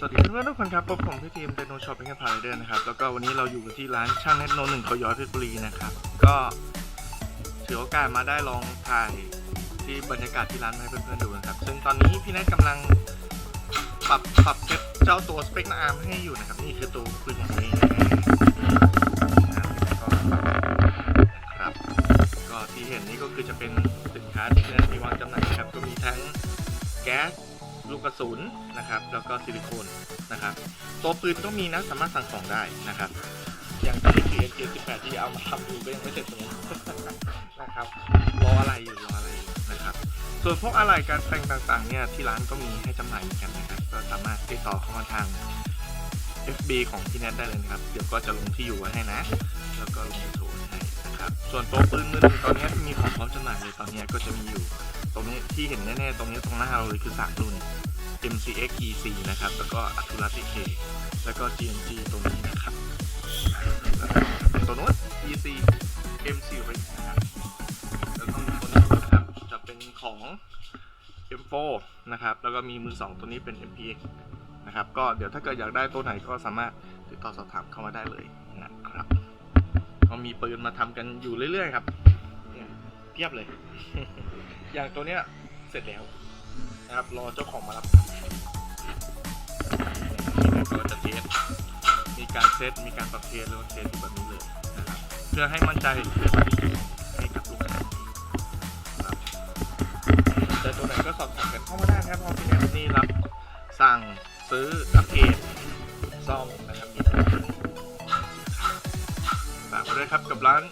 สวัสดีเพื่อนทุกคนครับพบผมพี่ทีมเดโนช็อปเป็นกันพาราเดอร์นะครับ แล้วก็วันนี้เราอยู่กันที่ร้านช่างเน็ตโนหนึ่งเขาย้อยเพชรบุรีนะครับ ก็ถือโอกาสมาได้ลองถ่ายที่บรรยากาศที่ร้านให้เพื่อนๆดูนะครับ ซึ่งตอนนี้พี่เน็ตกำลังปรับปรับเซตเจ้าตัวสเปคอาร์มให้อยู่นะครับ นี่คือตัวปืนของตัวเองนะครับ ก็ที่เห็นนี่ก็คือจะเป็นสินค้าที่พี่เน็ตมีวางจำหน่ายนะครับ ก็มีทั้งแก๊ส ลูกกระสุนนะครับ แล้วก็ซิลิโคนนะครับ ตัวปืนก็มีนะสามารถสั่งของได้นะครับอย่างที่ KN78 ที่เอามาทำอยู่ก็ยังไม่เสร็จตรงนี้นะครับรออะไรอยู่รออะไรอยู่นะครับ ส่วนพวกอะไรการแต่งต่างๆเนี่ยที่ร้านก็มีให้จำหน่ายเหมือนกันนะครับก็สามารถติดต่อเข้ามาทาง FB ของพี่แนทได้เลยนะครับ เดี๋ยวก็จะลงที่อยู่ไว้ให้นะ แล้วก็ลงโทรให้นะครับ ส่วนตัวปืนมือหนึ่งตอนนี้มีของพร้อมจำหน่ายเลยตอนนี้ก็จะมีอยู่ ตรงนี้ที่เห็นแน่ๆตรงนี้ตรงหน้าเราเลยคือสามรุ่น MCX EC นะครับ แล้วก็ a t u r a TK แล้วก็ GMG ตรงนี้นะครับตัวนู้น EC M Series นะครับแล้วก็มีตัวนี้นะครับจะเป็นของ M4 นะครับ แล้วก็มีมือสองตัวนี้เป็น MPX นะครับ ก็เดี๋ยวถ้าเกิดอยากได้ตัวไหนก็สามารถติดต่อสอบถามเข้ามาได้เลยนะครับก็มีปืนมาทำกันอยู่เรื่อยๆครับเนี่ยเพียบเลย อย่างตัวเนี้ยเสร็จแล้ว นะครับ รอเจ้าของมารับก็จะเทสมีการเซตมีการปรับเทสหรือว่าเทสอยู่แบบนี้เลยนะครับ เพื่อให้มั่นใจให้กับลูกค้าครับแต่ตัวไหนก็สอบถามกันเข้ามาได้ครับเพราะพี่แนทนี่รับสั่งซื้ออัปเกรดซ่อมนะครับฝากไว้ด้วยครับกับร้าน